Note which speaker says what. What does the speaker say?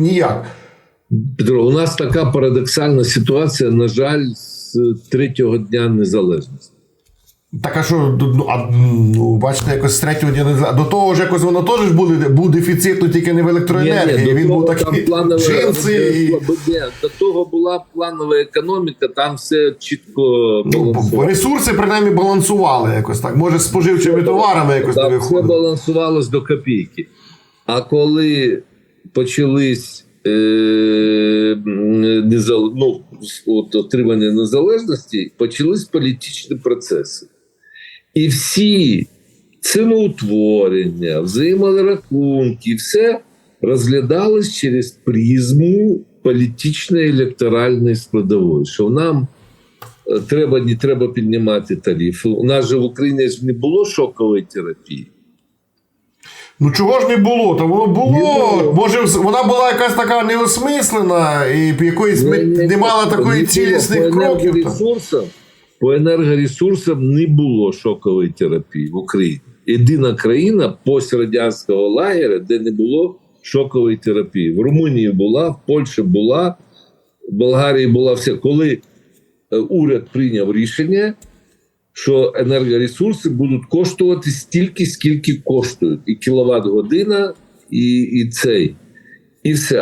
Speaker 1: ніяк.
Speaker 2: Петро, у нас така парадоксальна ситуація, на жаль, з третього дня незалежності.
Speaker 1: Так а що, ну, а, ну, бачите, якось з третього дня не- до того ж якось воно теж буде, був дефіцит, ну тільки не в електроенергії.
Speaker 2: Ні, ні,
Speaker 1: Він
Speaker 2: до
Speaker 1: був такий
Speaker 2: планова-
Speaker 1: джинси і
Speaker 2: Ні, до того була планова економіка, там все чітко
Speaker 1: ну, ресурси принаймні балансували якось так. Може, з споживчими товарами якось не
Speaker 2: Так, все балансувалось до копійки. А коли почались е, незал... ну, от, отримання незалежності, почались політичні процеси. І всі ціноутворення, взаєморахунки, все розглядалось через призму політичної електоральної складової, що нам е, треба не треба піднімати тарифи. У нас же в Україні ж не було шокової терапії.
Speaker 1: Ну чого ж не було? Та воно було.
Speaker 2: Не.
Speaker 1: Може, вона була якась така неосмислена і якоїсь
Speaker 2: Ні, ні,
Speaker 1: не мала такої
Speaker 2: не
Speaker 1: цілісних кроків.
Speaker 2: енергоресурсам, по енергоресурсам не було шокової терапії в Україні. Єдина країна пострадянського лагеря, де не було шокової терапії. В Румунії була, в Польщі була, в Болгарії була все. Коли е, уряд прийняв рішення, що енергоресурси будуть коштувати стільки, скільки коштують, і кіловат година, і, і цей, і все.